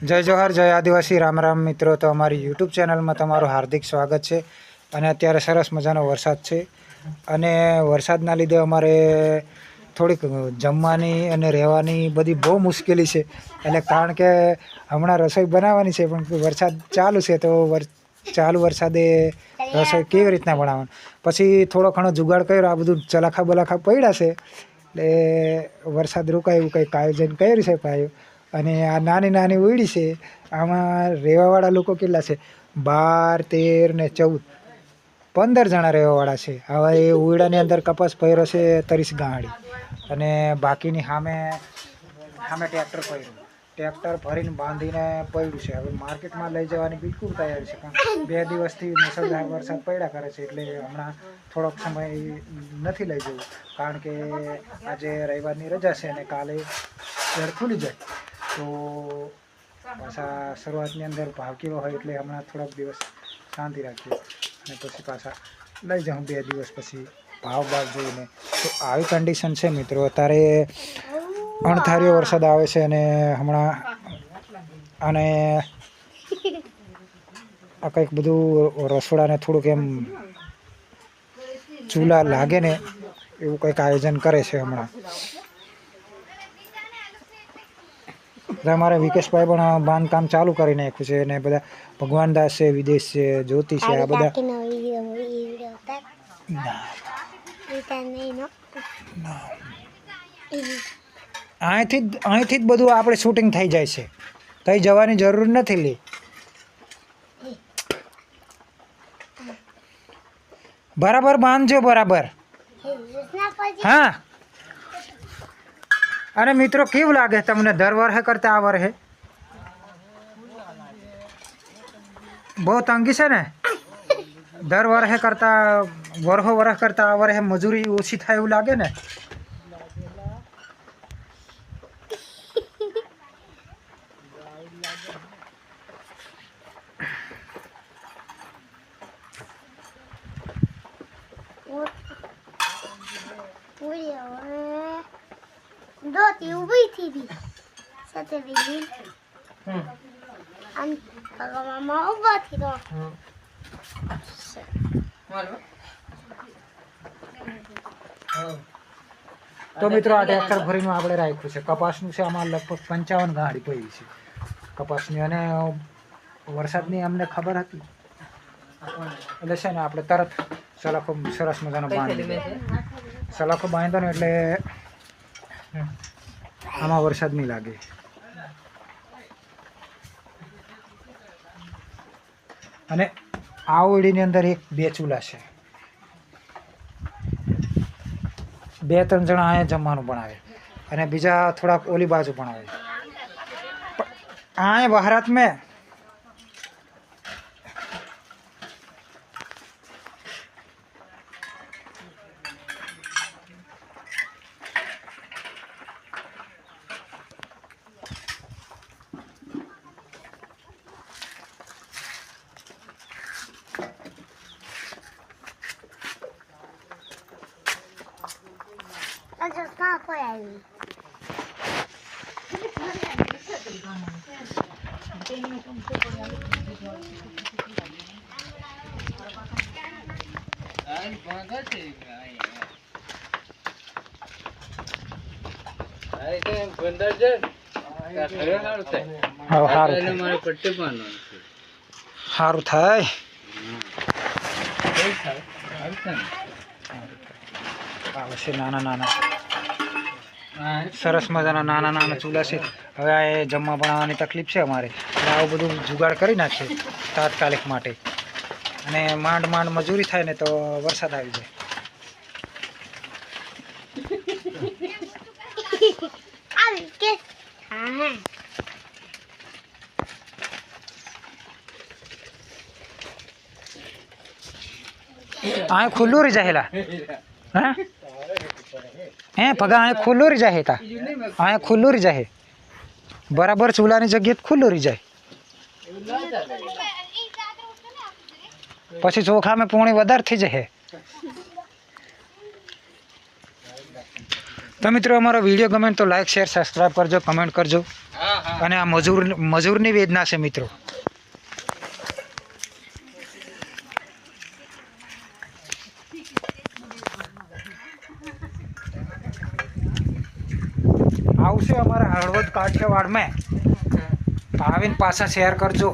જય જોહર, જય આદિવાસી. રામ રામ મિત્રો, તો અમારી યુટ્યુબ ચેનલમાં તમારું હાર્દિક સ્વાગત છે અને અત્યારે સરસ મજાનો વરસાદ છે અને વરસાદના લીધે અમારે થોડીક જમવાની અને રહેવાની બધી બહુ મુશ્કેલી છે એટલે કારણ કે હમણાં રસોઈ બનાવવાની છે, પણ વરસાદ ચાલુ છે, તો ચાલુ વરસાદે રસોઈ કેવી રીતના બનાવવાની? પછી થોડો ઘણો જુગાડ કર્યો, આ બધું ચલાખા બલાખા પડ્યા છે. એટલે વરસાદ રોકાય, એવું કંઈક આયોજન કર્યું છે ભાઈ અને આ નાની નાની ઉડી છે, આમાં રહેવાવાળા લોકો કેટલા છે? બાર, તેર ને ચૌદ. પંદર જણા રહેવાવાળા છે. હવે એ ઉયડાની અંદર કપાસ પહેરો છે તરીસ ગાંડી. અને બાકીની સામે સામે ટ્રેક્ટર પહેર્યું ટ્રેક્ટર ભરીને બાંધીને પડ્યું છે. હવે માર્કેટમાં લઈ જવાની બિલકુલ તૈયાર છે પણ બે દિવસથી મુસળધાર વરસાદ પડ્યા કરે છે, એટલે હમણાં થોડોક સમય નથી લઈ જવું, કારણ કે આજે રવિવારની રજા છે અને કાલે ઘર ખુલી જાય. તો પાછા શરૂઆતની અંદર ભાવ કેવો હોય એટલે હમણાં થોડાક દિવસ શાંતિ રાખીએ અને પછી પાછા લઈ જાઉં બે દિવસ પછી ભાવ ભાવ જોઈને. તો આવી કન્ડિશન છે મિત્રો. અત્યારે અણધાર્યો વરસાદ આવે છે અને હમણાં અને આ કંઈક બધું રસોડાને થોડુંક એમ ચૂલા લાગે ને એવું કંઈક આયોજન કરે છે હમણાં. અમારે વિકેશભાઈ પણ બાંધકામ ચાલુ કરી નાખ્યું છે અને બધા ભગવાન દાસ છે વિદેશ છે જ્યોતિ છે આ બધા. અહીંથી અહીંથી જ બધું આપણે શૂટિંગ થઈ જાય છે. કઈ જવાની જરૂર નથી લી. બરાબર બાંધજો બરાબર. હા. અને મિત્રો, કેવું લાગે તમને દર વર્ષે કરતા આ વર્ષે? બહુ તંગી છે ને? દર વર્ષે કરતા, વર્ષો વર્ષ કરતા આ વર્ષે મજૂરી ઓછી થાય એવું લાગે ને વીડિયો દોતી ઊભી થી બી સાથે બીજી આમ પગમાં ઊભા થી તો તો મિત્રો આ ટ્રેક્ટર ભરીનું આપણે રાખ્યું છે. કપાસનું છે આમાં લગભગ પંચાવન ગાડી પડી છે. કપાસની અને વરસાદની અમને ખબર હતી. એટલે છે ને આપણે તરત સલાખો સરસ મજાનો બાંધી દીધો. સલાખો બાંધ્યો ને એટલે આમાં વરસાદ નહીં લાગે. અને આ ઓળીની અંદર એક બે ચૂલા છે. બે ત્રણ જણા અહીંયા જમવાનું બનાવે. અને બીજા થોડાક ઓલી બાજુ બનાવે અહીંયા બહારાત મેં અજો કા કોઈ આવી હા સારું થાય. થાય. નાના નાના. સરસ મજાના નાના નાના ચૂલા છે. હવે આ એ જમવા બનાવવાની તકલીફ છે અમારે. એટલે આવું બધું જુગાડ કરી નાખીએ તાત્કાલિક માટે. અને માંડ માંડ મજૂરી થાય ને તો વરસાદ આવી જાય. આ ખુલ્લું રહી જાહેલા હા? હે પગા અહીંયા ખુલ્લું રહી જાય તા. અહીંયા ખુલ્લું રહી જાય બરાબર ચૂલાની જગ્યાએ ખુલ્લું રહી જાય. પછી ચોખામાં પોણી વધારે થઈ જાય તો મિત્રો અમારો વીડિયો ગમે તો લાઈક શેર સબસ્ક્રાઈબ કરજો કમેન્ટ કરજો. અને આ મજૂર મજૂરની વેદના છે મિત્રો. આવશે મેં કાઠિયાવાડમાં આવીને પાછા શેર કરજો.